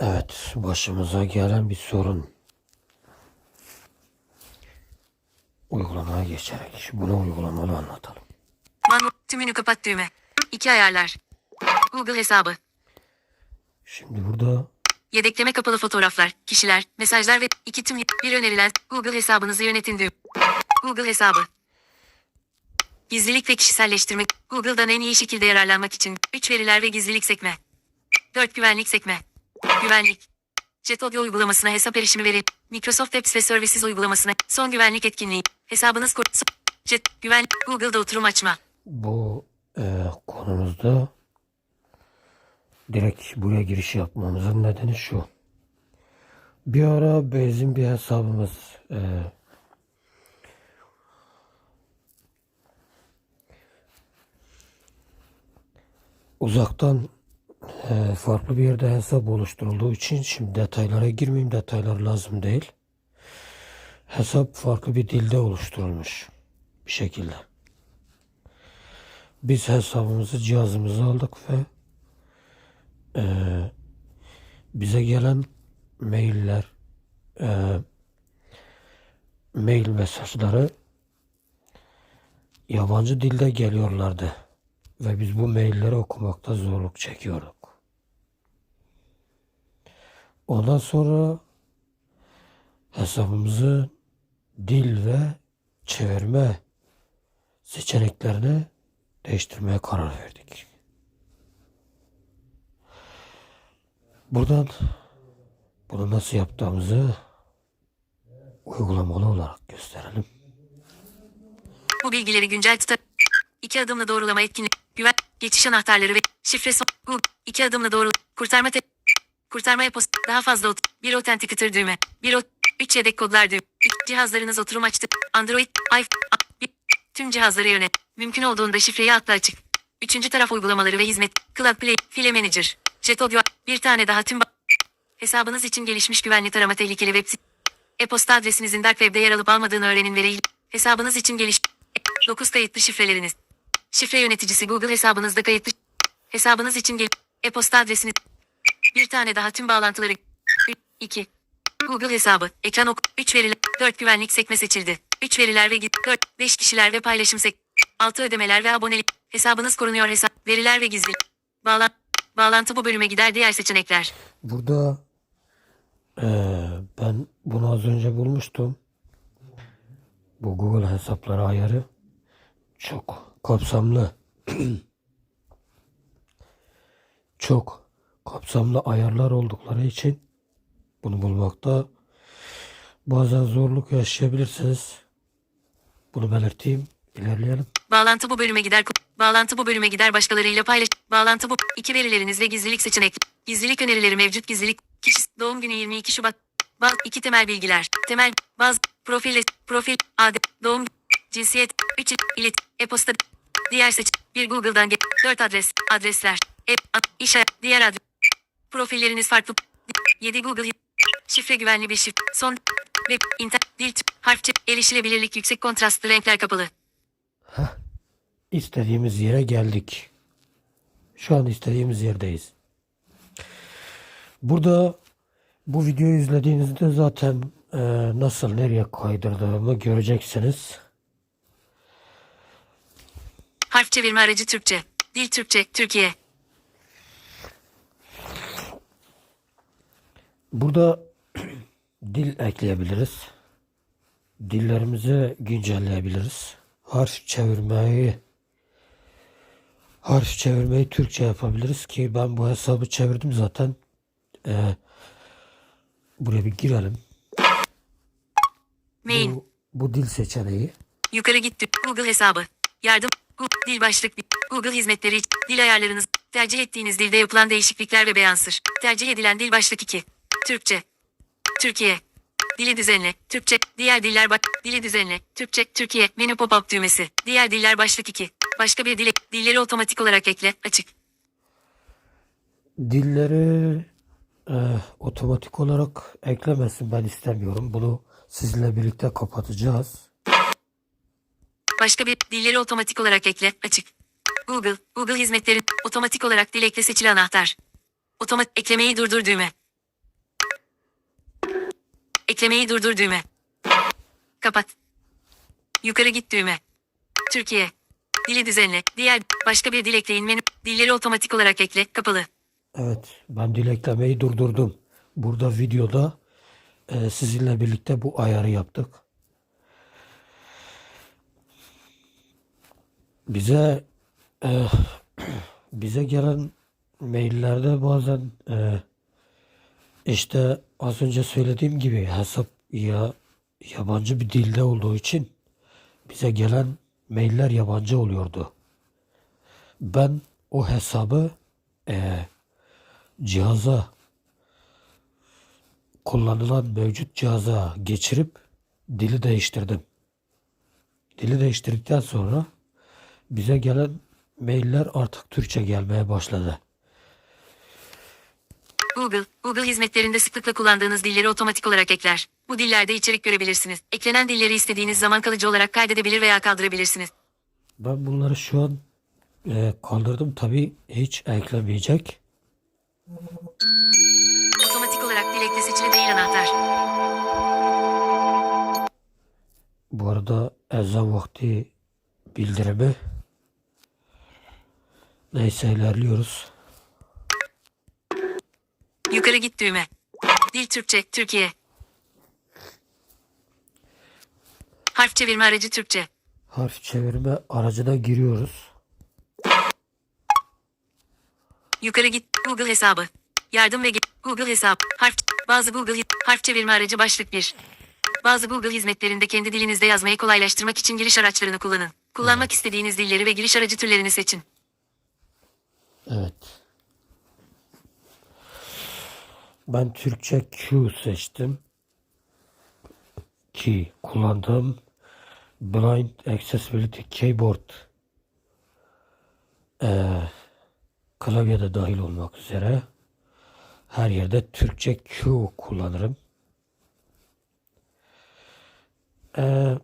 Evet, başımıza gelen bir sorun. Uygulamaya geçerek bunu uygulamalı anlatalım. Manu, tümünü kapat düğme. İki ayarlar. Google hesabı. Şimdi burada Yedekleme kapalı fotoğraflar, kişiler, mesajlar ve iki tüm bir önerilen Google hesabınızı yönetin düğüm. Google hesabı. Gizlilik ve kişiselleştirme. Google'dan en iyi şekilde yararlanmak için 3 veriler ve gizlilik sekme. 4 güvenlik sekme. Güvenlik. Jetaudio uygulamasına hesap erişimi veri. Microsoft Apps ve Services uygulamasına son güvenlik etkinliği. Hesabınız kor... Jet, güven, Google'da oturum açma. bu e, konumuzda direkt buraya giriş yapmamızın nedeni şu. Bir ara benzin bir hesabımız e, uzaktan farklı bir yerde hesap oluşturulduğu için şimdi detaylara girmeyeyim detaylar lazım değil. Hesap farklı bir dilde oluşturulmuş bir şekilde. Biz hesabımızı cihazımıza aldık ve eee, bize gelen mailler, eee, mail mesajları yabancı dilde geliyorlardı. Ve biz bu mailleri okumakta zorluk çekiyorduk. Ondan sonra hesabımızı dil ve çevirme seçeneklerini değiştirmeye karar verdik. Buradan bunu nasıl yaptığımızı uygulamalı olarak gösterelim. Bu bilgileri güncel tutar. İki adımla doğrulama etkinlik. Güven. Geçiş anahtarları ve şifre son. Google. İki adımla doğru. Kurtarma te. Kurtarma e-posta. Daha fazla ot. Bir authenticator düğme. Bir ot. Üç yedek kodlar düğme. İki cihazlarınız oturum açtı. Android. iPhone. Tüm cihazları yönet. Mümkün olduğunda şifreyi atla açık. Üçüncü taraf uygulamaları ve hizmet. Cloud Play. File Manager. Jetaudio. Bir tane daha tüm Hesabınız için gelişmiş güvenli tarama tehlikeli web site. E-posta adresinizin dark web'de yer alıp almadığını öğrenin ve Hesabınız için geliş 9 kayıtlı şifreleriniz. Şifre yöneticisi Google hesabınızda kayıtlı. Hesabınız için gel. E-posta adresiniz. Bir tane daha tüm bağlantıları. 2. Google hesabı. Ekran ok. 3 veriler. 4 güvenlik sekme seçildi. 3 veriler ve git. 4. 5 kişiler ve paylaşım sek. 6 ödemeler ve abonelik. Hesabınız korunuyor hesap. Veriler ve gizli. Bağlan. Bağlantı bu bölüme gider diğer seçenekler. Burada eee, ben bunu az önce bulmuştum. Bu Google hesapları ayarı çok kapsamlı. çok kapsamlı ayarlar oldukları için bunu bulmakta bazen zorluk yaşayabilirsiniz. Bunu belirteyim. İlerleyelim. Bağlantı bu bölüme gider. Bağlantı bu bölüme gider başkalarıyla paylaş. Bağlantı bu. İki verileriniz ve gizlilik seçenek. Gizlilik önerileri mevcut gizlilik. Kişi doğum günü 22 Şubat. Baz iki temel bilgiler. Temel baz profil profil adet doğum cinsiyet 3 ilet e-posta diğer seç bir Google'dan get 4 adres adresler e iş diğer adres profilleriniz farklı 7 Google şifre güvenli bir şifre son web internet dil harf tip erişilebilirlik yüksek kontrastlı renkler kapalı İstediğimiz yere geldik. Şu an istediğimiz yerdeyiz. Burada bu videoyu izlediğinizde zaten e, nasıl nereye kaydırdığımı göreceksiniz. Harf çevirme aracı Türkçe. Dil Türkçe, Türkiye. Burada dil ekleyebiliriz. Dillerimizi güncelleyebiliriz. Harf çevirmeyi harf çevirmeyi Türkçe yapabiliriz ki ben bu hesabı çevirdim zaten. E, buraya bir girelim. Mail. Bu, bu dil seçeneği. Yukarı gitti. Google hesabı. Yardım. Dil başlık. Google hizmetleri. Dil ayarlarınız. Tercih ettiğiniz dilde yapılan değişiklikler ve beyansır. Tercih edilen dil başlık 2. Türkçe. Türkiye. Dili düzenle. Türkçe. Diğer diller bak. Dili düzenle. Türkçe. Türkiye. Menü pop-up düğmesi. Diğer diller başlık 2. Başka bir dile. Dilleri otomatik olarak ekle. Açık. Dilleri e, otomatik olarak eklemesin ben istemiyorum. Bunu sizinle birlikte kapatacağız. Başka bir dilleri otomatik olarak ekle. Açık. Google. Google hizmetleri otomatik olarak dil ekle seçili anahtar. Otomatik eklemeyi durdur düğme. Eklemeyi durdur düğme. Kapat. Yukarı git düğme. Türkiye. Dili düzenle. Diğer başka bir dil ekleyin menü. Dilleri otomatik olarak ekle. Kapalı. Evet, ben dil eklemeyi durdurdum. Burada videoda e, sizinle birlikte bu ayarı yaptık. Bize e, bize gelen maillerde bazen e, işte az önce söylediğim gibi hesap ya yabancı bir dilde olduğu için bize gelen mailler yabancı oluyordu. Ben o hesabı e, cihaza kullanılan mevcut cihaza geçirip dili değiştirdim. Dili değiştirdikten sonra bize gelen mailler artık Türkçe gelmeye başladı. Google, Google hizmetlerinde sıklıkla kullandığınız dilleri otomatik olarak ekler. Bu dillerde içerik görebilirsiniz. Eklenen dilleri istediğiniz zaman kalıcı olarak kaydedebilir veya kaldırabilirsiniz. Ben bunları şu an e, kaldırdım. Tabi hiç eklemeyecek. Otomatik olarak dil ekle seçili değil anahtar. Bu arada ezan vakti bildirimi. Neyse ilerliyoruz. Yukarı git düğme. Dil Türkçe, Türkiye. Harf çevirme aracı Türkçe. Harf çevirme aracına giriyoruz. Yukarı git. Google hesabı. Yardım ve ge- Google hesap. Harf bazı Google harf çevirme aracı başlık 1. Bazı Google hizmetlerinde kendi dilinizde yazmayı kolaylaştırmak için giriş araçlarını kullanın. Kullanmak istediğiniz dilleri ve giriş aracı türlerini seçin. Evet. Ben Türkçe Q seçtim. Ki kullandığım Blind Accessibility Keyboard ee, klavyede dahil olmak üzere her yerde Türkçe Q kullanırım. Ee,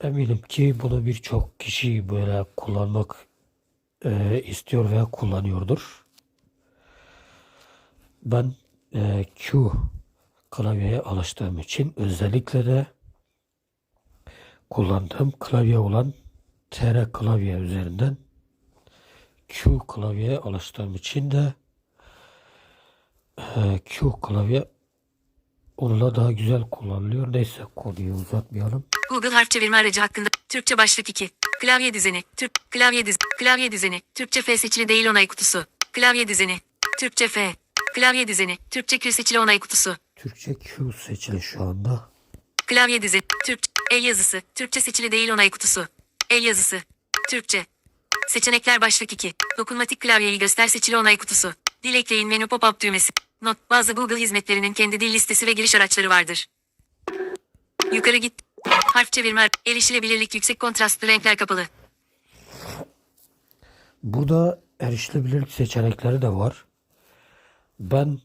eminim ki bunu birçok kişi böyle kullanmak e, istiyor veya kullanıyordur. Ben e, Q klavyeye alıştığım için özellikle de kullandığım klavye olan TR klavye üzerinden Q klavyeye alıştığım için de e, Q klavye onunla daha güzel kullanılıyor. Neyse konuyu uzatmayalım. Google harf çevirme aracı hakkında Türkçe başlık 2. Klavye düzeni. Türk klavye düz klavye düzeni. Türkçe F seçili değil onay kutusu. Klavye düzeni. Türkçe F. Klavye düzeni. Türkçe Q seçili onay kutusu. Türkçe Q seçili şu anda. Klavye düzeni. Türk. El yazısı. Türkçe seçili değil onay kutusu. El yazısı. Türkçe. Seçenekler başlık 2. Dokunmatik klavyeyi göster seçili onay kutusu. Dil ekleyin menü pop-up düğmesi. Not. Bazı Google hizmetlerinin kendi dil listesi ve giriş araçları vardır. Yukarı git. Harf çevirme. Erişilebilirlik yüksek kontrastlı renkler kapalı. Burada erişilebilirlik seçenekleri de var. Ben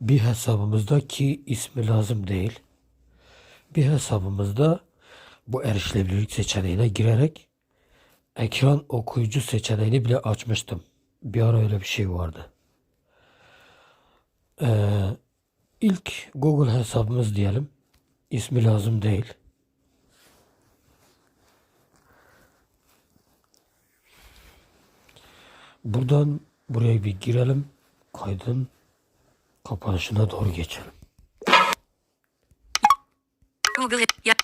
bir hesabımızda ki ismi lazım değil. Bir hesabımızda bu erişilebilirlik seçeneğine girerek ekran okuyucu seçeneğini bile açmıştım. Bir ara öyle bir şey vardı. Ee, ilk Google hesabımız diyelim. İsmi lazım değil. Buradan buraya bir girelim. Kaydın kapanışına doğru geçelim. Google ya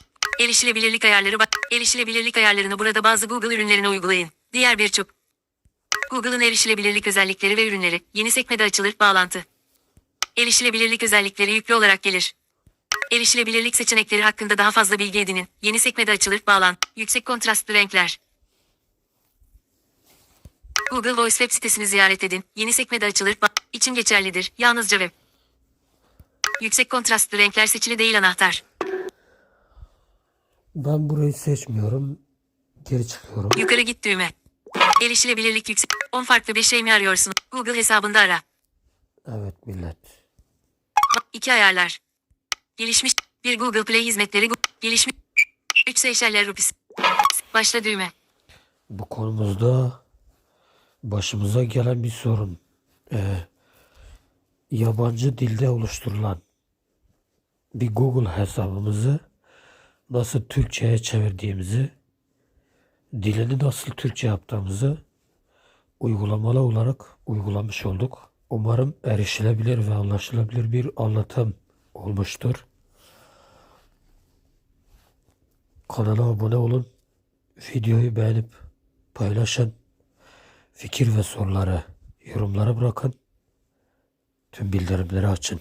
erişilebilirlik ayarları bak. Erişilebilirlik ayarlarını burada bazı Google ürünlerine uygulayın. Diğer birçok Google'ın erişilebilirlik özellikleri ve ürünleri yeni sekmede açılır bağlantı. Erişilebilirlik özellikleri yüklü olarak gelir. Erişilebilirlik seçenekleri hakkında daha fazla bilgi edinin. Yeni sekmede açılır bağlantı. Yüksek kontrastlı renkler. Google Voice web sitesini ziyaret edin. Yeni sekmede açılır. Ba- için geçerlidir. Yalnızca web. Yüksek kontrastlı renkler seçili değil anahtar. Ben burayı seçmiyorum. Geri çıkıyorum. Yukarı git düğme. Erişilebilirlik yüksek. 10 farklı bir şey mi arıyorsun? Google hesabında ara. Evet millet. 2 ayarlar. Gelişmiş. Bir Google Play hizmetleri. Gelişmiş. 3 Seyşeller Rupis. Başla düğme. Bu konumuzda başımıza gelen bir sorun. Ee, yabancı dilde oluşturulan bir Google hesabımızı nasıl Türkçe'ye çevirdiğimizi, dilini nasıl Türkçe yaptığımızı uygulamalı olarak uygulamış olduk. Umarım erişilebilir ve anlaşılabilir bir anlatım olmuştur. Kanala abone olun. Videoyu beğenip paylaşın. Fikir ve soruları yorumlara bırakın. Tüm bildirimleri açın.